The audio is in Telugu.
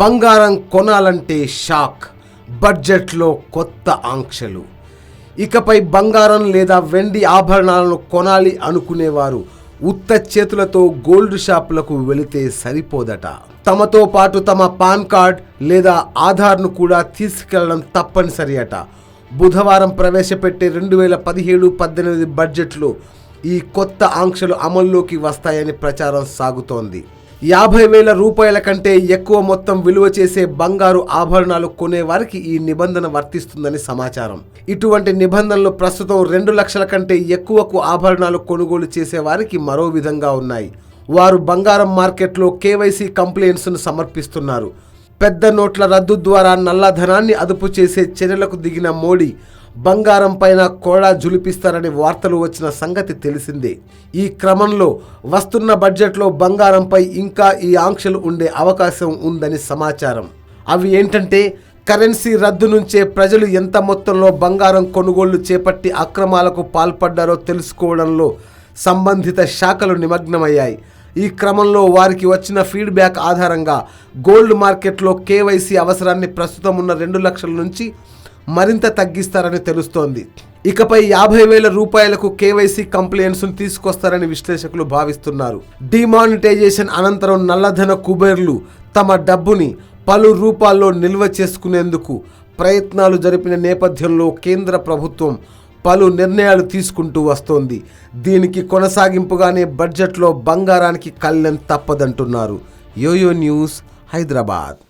బంగారం కొనాలంటే షాక్. బడ్జెట్లో కొత్త ఆంక్షలు. ఇకపై బంగారం లేదా వెండి ఆభరణాలను కొనాలి అనుకునేవారు. ఉత్త చేతులతో గోల్డ్ షాపులకు వెళితే సరిపోదట. తమతో పాటు తమ పాన్ కార్డ్ లేదా ఆధార్ను కూడా తీసుకెళ్ళడం తప్పనిసరి అట. బుధవారం ప్రవేశపెట్టే రెండు వేల పదిహేడు పద్దెనిమిది బడ్జెట్లో ఈ కొత్త ఆంక్షలు అమల్లోకి వస్తాయని ప్రచారం సాగుతోంది. యాభై వేల రూపాయల కంటే ఎక్కువ మొత్తం విలువ చేసే బంగారు ఆభరణాలు కొనే వారికి ఈ నిబంధన వర్తిస్తుందని సమాచారం. ఇటువంటి నిబంధనలు ప్రస్తుతం రెండు లక్షల కంటే ఎక్కువకు ఆభరణాలు కొనుగోలు చేసే వారికి మరో విధంగా ఉన్నాయి. వారు బంగారం మార్కెట్లో కేవైసీ కంప్లైంట్స్ను సమర్పిస్తున్నారు. పెద్ద నోట్ల రద్దు ద్వారా నల్లధనాన్ని అదుపు చేసే చర్యలకు దిగిన మోడీ బంగారం పైన కోడా జులిపిస్తారని వార్తలు వచ్చిన సంగతి తెలిసిందే. ఈ క్రమంలో వస్తున్న బడ్జెట్లో బంగారంపై ఇంకా ఈ ఆంక్షలు ఉండే అవకాశం ఉందని సమాచారం. అవి ఏంటంటే కరెన్సీ రద్దు నుంచే ప్రజలు ఎంత మొత్తంలో బంగారం కొనుగోళ్ళు చేపట్టి అక్రమాలకు పాల్పడ్డారో తెలుసుకోవడంలో సంబంధిత శాఖలు నిమగ్నమయ్యాయి. ఈ క్రమంలో వారికి వచ్చిన ఫీడ్బ్యాక్ ఆధారంగా గోల్డ్ మార్కెట్లో కేవైసీ అవసరాన్ని ప్రస్తుతం ఉన్న రెండు లక్షల నుంచి మరింత తగ్గిస్తారని తెలుస్తోంది. ఇకపై యాభై వేల రూపాయలకు కేవైసీ కంప్లైంట్స్ తీసుకొస్తారని విశ్లేషకులు భావిస్తున్నారు. డిమానిటైజేషన్ అనంతరం నల్లధన కుబేర్లు తమ డబ్బుని పలు రూపాల్లో నిల్వ చేసుకునేందుకు ప్రయత్నాలు జరిపిన నేపథ్యంలో కేంద్ర ప్రభుత్వం పలు నిర్ణయాలు తీసుకుంటూ వస్తోంది. దీనికి కొనసాగింపుగానే బడ్జెట్లో బంగారానికి కళ్ళెం తప్పదంటున్నారు. YoYo news Hyderabad.